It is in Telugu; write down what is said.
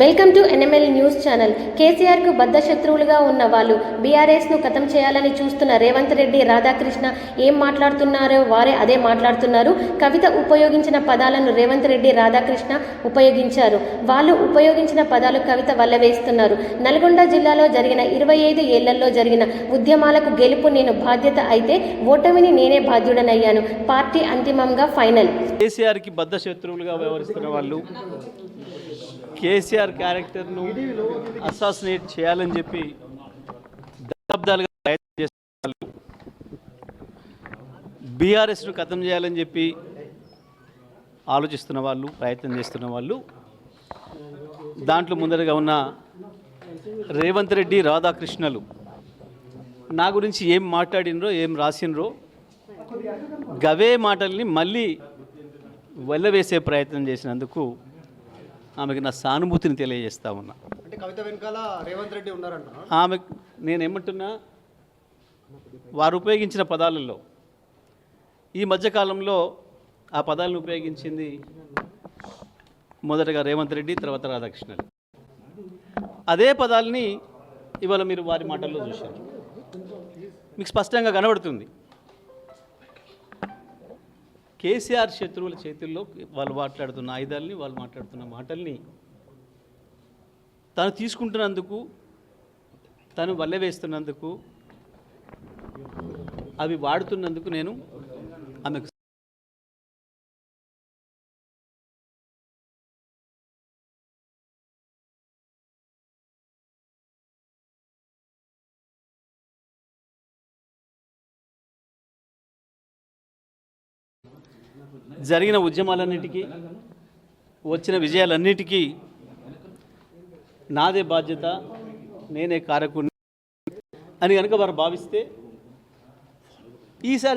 Welcome to NML news channel. కేసీఆర్కు బద్ద శత్రువులుగా ఉన్న వాళ్ళు బీఆర్ఎస్ను ఖతం చేయాలని చూస్తున్న రేవంత్ రెడ్డి రాధాకృష్ణ ఏం మాట్లాడుతున్నారో వారే అదే మాట్లాడుతున్నారు. కవిత ఉపయోగించిన పదాలను రేవంత్ రెడ్డి రాధాకృష్ణ ఉపయోగించారు. వాళ్ళు ఉపయోగించిన పదాలు కవిత వల్లవేస్తున్నారు నల్గొండ జిల్లాలో జరిగిన ఇరవై ఐదు ఏళ్ళలో జరిగిన ఉద్యమాలకు గెలుపు నేను బాధ్యత అయితే ఓటమిని నేనే బాధ్యుడనయ్యాను. పార్టీ అంతిమంగా ఫైనల్. కేసీఆర్కి బద్ద శత్రువులుగా వ్యవహరిస్తున్న వాళ్ళు కేసీఆర్ క్యారెక్టర్ను అసాసినేట్ చేయాలని చెప్పి దశాబ్దాలుగా ప్రయత్నం చేస్తున్న వాళ్ళు బీఆర్ఎస్ను ఖతం చేయాలని చెప్పి ఆలోచిస్తున్న వాళ్ళు ప్రయత్నం చేస్తున్న వాళ్ళు దాంట్లో ముందరగా ఉన్న రేవంత్ రెడ్డి రాధాకృష్ణలు నా గురించి ఏం మాట్లాడినరో ఏం రాసినరో గవే మాటల్ని మళ్ళీ వెళ్ళవేసే ప్రయత్నం చేసినందుకు ఆమెకు నా సానుభూతిని తెలియజేస్తా ఉన్నా. అంటే కవిత వెనకాల రేవంత్ రెడ్డి ఉన్నారంట. ఆమె నేను ఏమంటున్నా వారు ఉపయోగించిన పదాలలో ఈ మధ్యకాలంలో ఆ పదాలను ఉపయోగించింది మొదటగా రేవంత్ రెడ్డి తర్వాత రాధాకృష్ణన్. అదే పదాలని ఇవాళ మీరు వారి మాటల్లో చూశారు. మీకు స్పష్టంగా కనబడుతుంది. కేసీఆర్ శత్రువుల చేతుల్లో వాళ్ళు మాట్లాడుతున్న ఆయుధాలని వాళ్ళు మాట్లాడుతున్న మాటల్ని తను తీసుకుంటున్నందుకు తను వల్లె వేస్తున్నందుకు అవి వాడుతున్నందుకు నేను ఆమెకు జరిగిన ఉద్యమాలన్నిటికీ వచ్చిన విజయాలన్నిటికీ నాదే బాధ్యత నేనే కారకుని అని కనుక వారు భావిస్తే ఈసారి